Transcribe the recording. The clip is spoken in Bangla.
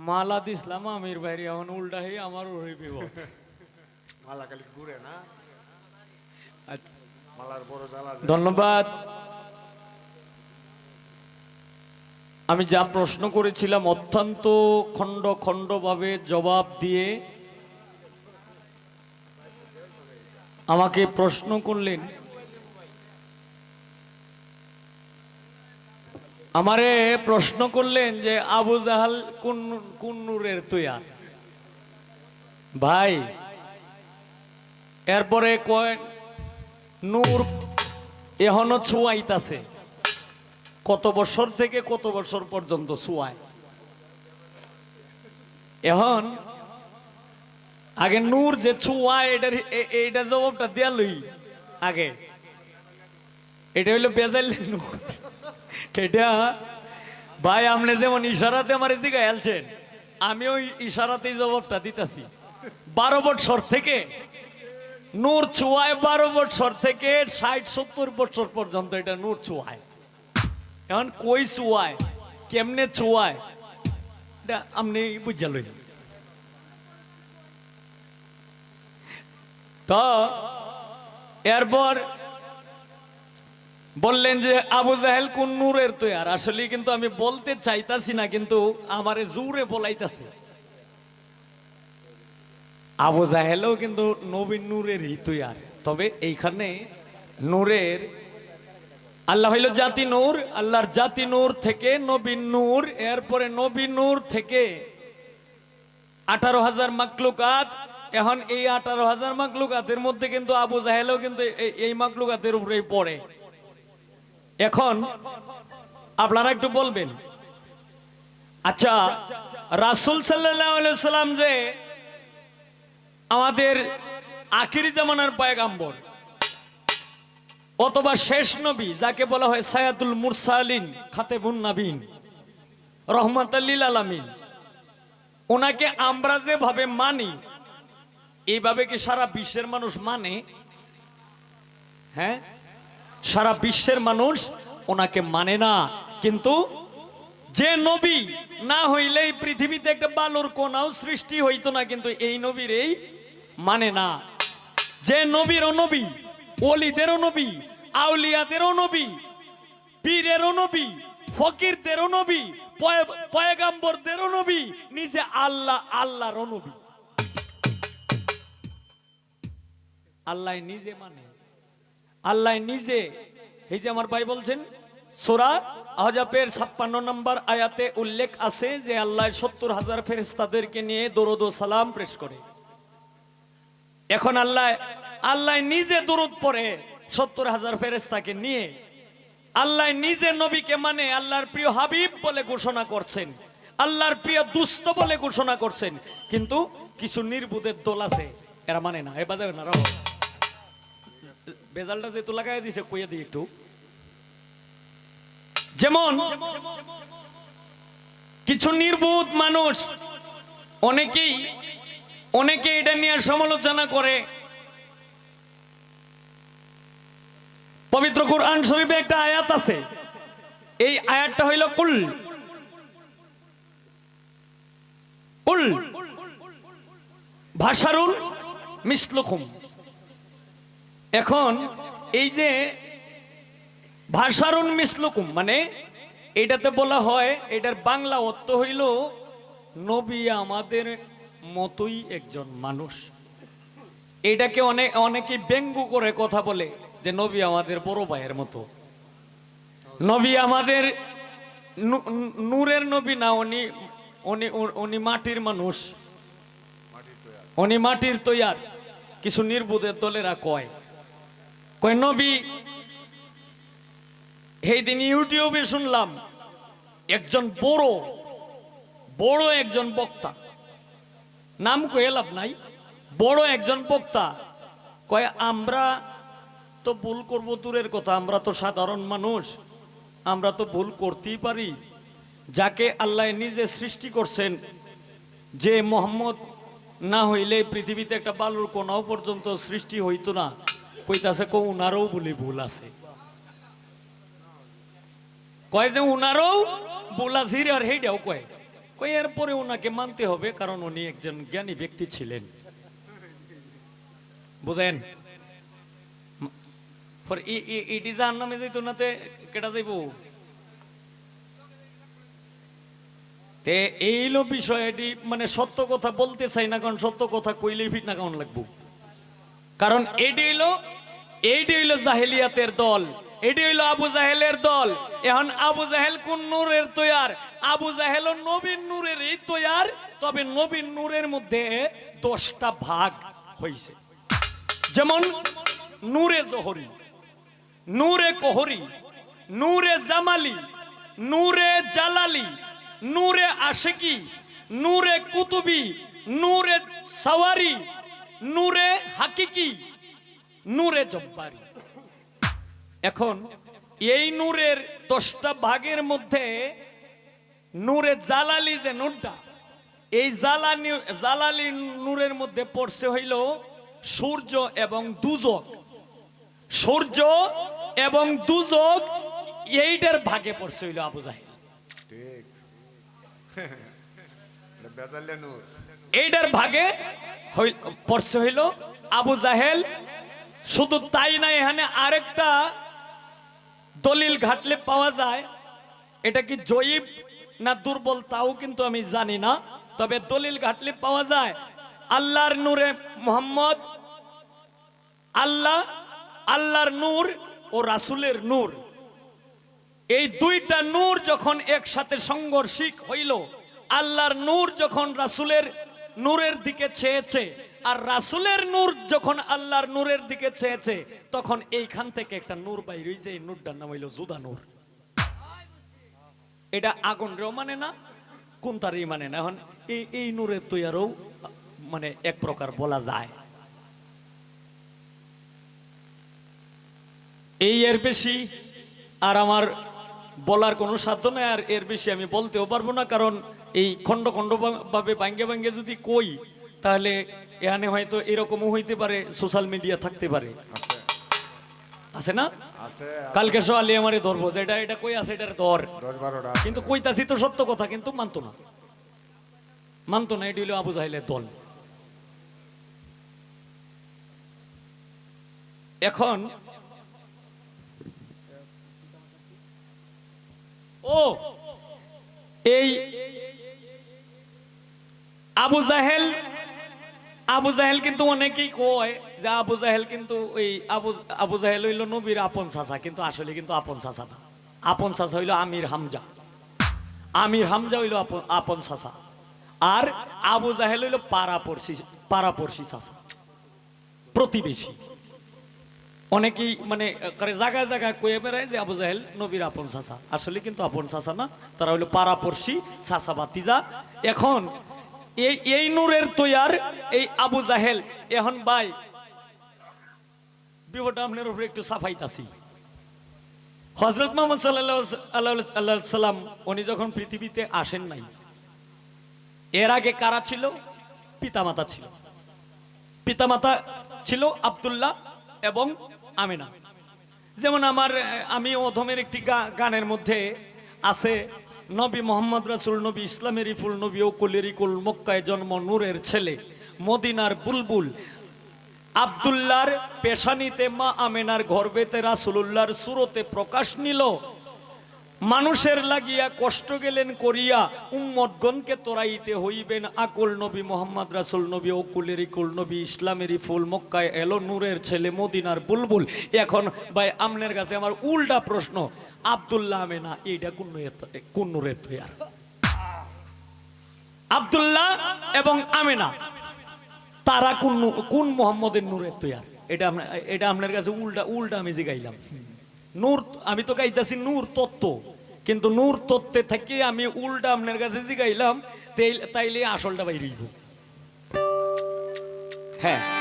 মালা দিসলাম আমির বাইরে এখন উল্টা হয়ে আমার ওরে বিপদ মালা খালি ঘুরে না? আচ্ছা। মালার বড় জ্বালা ধন্যবাদ। আমি যা প্রশ্ন করেছিলাম অত্যন্ত খণ্ড খণ্ডভাবে জবাব দিয়ে আমাকে প্রশ্ন করলেন আমারে প্রশ্ন করলেন যে আবু জাহাল কোন নূরের তুইয়া ভাই, এরপরে কয়, নূর এখনও ছুয়াইতাছে। কত বছর থেকে কত বছর পর্যন্ত ছুয়ায়? এখন, আগে নূর যে ছুয়ায়, এটার এইটা জবাবটা দেয়া লই, আগে। এটা হইল বেজাইল নূর। এটা ভাই, আপনি যেমন ইশারাতে আমার এদিকে আলছেন, আমি ওই ইশারাতেই জবাবটা দিতাছি। বারো বছর থেকে নূর ছুয়ায় বারো বছর থেকে ষাট, সত্তর বছর পর্যন্ত এটা নূর ছুয়ায়। এখন কই ছুয়ায়? কেমনে ছুয়ায়? এটা আপনি বুঝা লই তো, এরপর বললেন যে, আবু জাহেল কোন নূরের তৈয়ার? আসলে কিন্তু আমি বলতে চাইতাছি না, কিন্তু আমারে জোরে বলাইতাছে। আবু জাহেলও কিন্তু নবীন নূরের তৈয়ার। তবে এইখানে নূরের, আল্লাহ হইল জাতি নূর, আল্লাহর জাতি নূর থেকে নবীন নূর, এরপরে নবী নূর থেকে আঠারো হাজার মাকলুকাত এখন এই আঠারো হাজার মাকলুকাতের মধ্যে কিন্তু আবু জাহেলও কিন্তু এই মাকলুকাতের উপরেই পড়ে। এখন আপনারা একটু বলবেন। আচ্ছা রাসুল সাল্লাম যে আমাদের আখিরি জামানার পায়গাম্বর, অথবা শেষ নবী, যাকে বলা হয় সায়াতুল মুরসালিন খাতেবুন নাবিন রহমত আল্লিল আলামিন, ওনাকে আমরা যেভাবে মানি, এইভাবে কি সারা বিশ্বের মানুষ মানে? হ্যাঁ? সারা বিশ্বের মানুষ ওনাকে মানে না। কিন্তু যে নবী না হইলে এই পৃথিবীতে একটা বালুর কোনাও সৃষ্টি হইতো না, কিন্তু এই নবীর এই মানে না। যে নবীরও নবী, ওলিদেরও নবী, আউলিয়াদেরও নবী, পীরেরও নবী, ফকিরদেরও নবী, পয়- পয়গাম্বরদেরও নবী, নিজে আল্লাহ আল্লাহরও নবী। আল্লাহ নিজে মানে। আল্লাহ নিজে, এই যে আমার ভাই বলছেন, সোরা আহজাবের ছাপ্পান্ন নম্বর আয়াতে উল্লেখ আছে যে আল্লাহ সত্তর হাজার ফেরেস্তাদেরকে নিয়ে দরুদ ও সালাম প্রেস করে। এখন আল্লাহ আল্লাহ নিজে দরুদ পড়ে সত্তর হাজার ফেরেস্তাকে নিয়ে। আল্লাহ নিজে নবীকে মানে আল্লাহর প্রিয় হাবিব বলে ঘোষণা করছেন, আল্লাহর প্রিয় দুস্থ বলে ঘোষণা করছেন, কিন্তু কিছু নির্বুধের দোল আছে, এরা মানে না, এ বাজাবে না বেজালটা যেহেতু লাগাই দিছে, কইয়া দিই একটু। যেমন, কিছু নির্বোধ মানুষ অনেকেই, অনেকে এটা নিয়ে সমালোচনা করে। পবিত্র কোরআন শরীফে একটা আয়াত আছে। এই আয়াতটা হইল, কুল। কুল। ভাষারুল মিসলুকুম। এখন এই যে ভাষারুন মিসলুকুম মানে এটাতে বলা হয়, এটার বাংলা অর্থ হইল নবী আমাদের মতোই একজন মানুষ। এটাকে অনেক অনেকে ব্যঙ্গ করে কথা বলে যে নবী আমাদের বড় ভাইয়ের মতো। নবী আমাদের নূরের নবী না, উনি উনি উনি মাটির মানুষ। উনি মাটির তৈয়ার। কিছু নির্বুধের দলেরা কয় কয়, নবী এই দিন ইউটিউবে শুনলাম একজন বড় বড় একজন বক্তা। নাম কয়ে লাভ নাই, বড় একজন বক্তা কয়, আমরা তো ভুল করব দূরের কথা, আমরা তো সাধারণ মানুষ, আমরা তো ভুল করতেই পারি। যাকে আল্লাহ নিজে সৃষ্টি করছেন, যে মোহাম্মদ না হইলে পৃথিবীতে একটা বালুর কোনাও পর্যন্ত সৃষ্টি হইতো না। কইতাছে কো উনারও বলে ভুল আছে। কয় যে উনারও ভুল আছে আর কয়। কই মানতে হবে, কারণ উনি একজন জ্ঞানী ব্যক্তি ছিলেন। বুঝেন? নামে নাতে কেটা যাইব? তে এইলো বিষয় এটি মানে সত্য কথা বলতে চাই না, কারণ সত্য কথা কইলেই ফিট না কেমন লাগবো? কারণ এটি হইল এইটি হইল জাহেলিয়াতের দল এটি হইল আবু জাহেলের দল। এখন আবু জাহেল কোন নূরের তৈয়ার? আবু জাহেল নবীন নূরের এই তৈয়ার, তবে নবীন নূরের মধ্যে দশটা ভাগ হইছে। যেমন নূরে জহরি, নূরে কোহরি, নূরে জামালি, নূরে জালালি, নূরে আশেকি, নূরে কুতুবি, নূরে সাওয়ারি নূরে হাকিকি, নূরে জব্বারি। এখন এই নূরের দশটা ভাগের মধ্যে নূরে জালালি যে নূরটা, এই জালানি, জালালি নূরের মধ্যে পড়ছে হইল সূর্য এবং দুজক। সূর্য এবং দুজক এইটার ভাগে পড়ছে হইল আবু জাহিল। ঠিক। এইটার ভাগে পড়ছে হইল আবু জাহেল। শুধু তাই না, এখানে আরেকটা দলিল ঘাটলে পাওয়া যায়। এটা কি জয়ীব না দুর্বল তাও কিন্তু আমি জানি না, তবে দলিল ঘাটলে পাওয়া যায়। আল্লাহর নূরে মোহাম্মদ, আল্লাহ, আল্লাহর নূর ও রাসূলের নূর। এই দুইটা নূর যখন একসাথে সংঘর্ষিক হইল আল্লাহর নূর যখন রাসূলের নূরের দিকে চেয়েছে আর রাসূলের নূর যখন আল্লাহর নূরের দিকে চেয়েছে তখন এইখান থেকে একটা নূর বাইর হইছে, এই নূরটার নাম হইল জুদা নূর। এটা আগুন রেও মানে না কোন তারই মানে না। এখন এই এই নূরের তৈয়ারও মানে এক প্রকার বলা যায়। এই এর বেশি আর আমার বলার কোনো সাধ্য নেই, আর এর বেশি আমি বলতেও পারব না, কারণ এই খণ্ড ভাবে ভাঙ্গে ভাঙ্গে যদি কই তাহলে এখানে হয়তো এরকমও হইতে পারে সোশ্যাল মিডিয়া থাকতে পারে। আছে না? কালকে সোয়ালি আমারে ধরবো যে এটা এটা কই আছে এটার ধর। কিন্তু কইতাছি তো সত্য কথা কিন্তু মানতো না। মানতো না এটি হলো আবু জাহিলের দল। এখন ও এই আবু জাহেল আবু জাহেল কিন্তু অনেকেই কয় যে আবু জাহেল কিন্তু ওই আবু আবু জাহেল হইল নবীর আপন চাচা, কিন্তু আসলে কিন্তু আপন চাচা না। আপন চাচা হইল আমির হামজা। আমির হামজা হইল আপন চাচা। আর আবু জাহেল হইল পাড়াপড়শি পাড়াপড়শি চাচা। প্রতিবেশী। অনেকেই মানে জায়গায় জায়গায় কয়ে বেড়ায় যে আবু জাহেল নবীর আপন চাচা। আসলে কিন্তু আপন চাচা না, তারা হইল পাড়াপড়শি চাচা বাতিজা এখন এই এই নূরের তৈয়ার, এই আবু জাহেল, এখন ভাই, বিপদটা উপরে একটু সাফাইতাছি। হজরত মোহাম্মদ সাল্লাহ আল্লাহ সাল্লাম, উনি যখন পৃথিবীতে আসেন নাই, এর আগে কারা ছিল? পিতামাতা ছিল। পিতামাতা ছিল আব্দুল্লাহ এবং আমিনা। যেমন আমার, আমি অধমের একটি গানের মধ্যে আছে নবী মোহাম্মদ রাসুল, নবী ইসলামের ফুল, নবী ও কুলেরি কুল, মক্কায় জন্ম, নূরের ছেলে, মদিনার বুলবুল আবদুল্লার পেশানিতে মা আমেনার গর্বেতে রাসুলুল্লাহর সুরতে প্রকাশ নিল। মানুষের লাগিয়া কষ্ট গেলেন করিয়া উম্মতগণকে তোরাইতে হইবেন আকুল নবী মোহাম্মদ রাসুল নবী ও কুলেরি কুল নবী ইসলামেরই ফুল মক্কায় এলো নূরের ছেলে, মদিনার বুলবুল। এখন ভাই, আমনের কাছে আমার উল্টা প্রশ্ন, আব্দুল্লাহ আমেনা এইটা কোন কোন নূরের তৈয়ার আব্দুল্লাহ এবং আমেনা, তারা কোন কোন মোহাম্মদের নূরের তৈয়ার এটা এটা আপনার কাছে উল্টা উল্টা আমি যে গাইলাম। নূর, আমি তো গাইতেছি নূর তত্ত্ব। কিন্তু নূর তত্ত্বে থেকে আমি উল্টা আপনার কাছে জিগাইলাম গাইলাম তেই- তাইলে আসলটা বাইরে হ্যাঁ।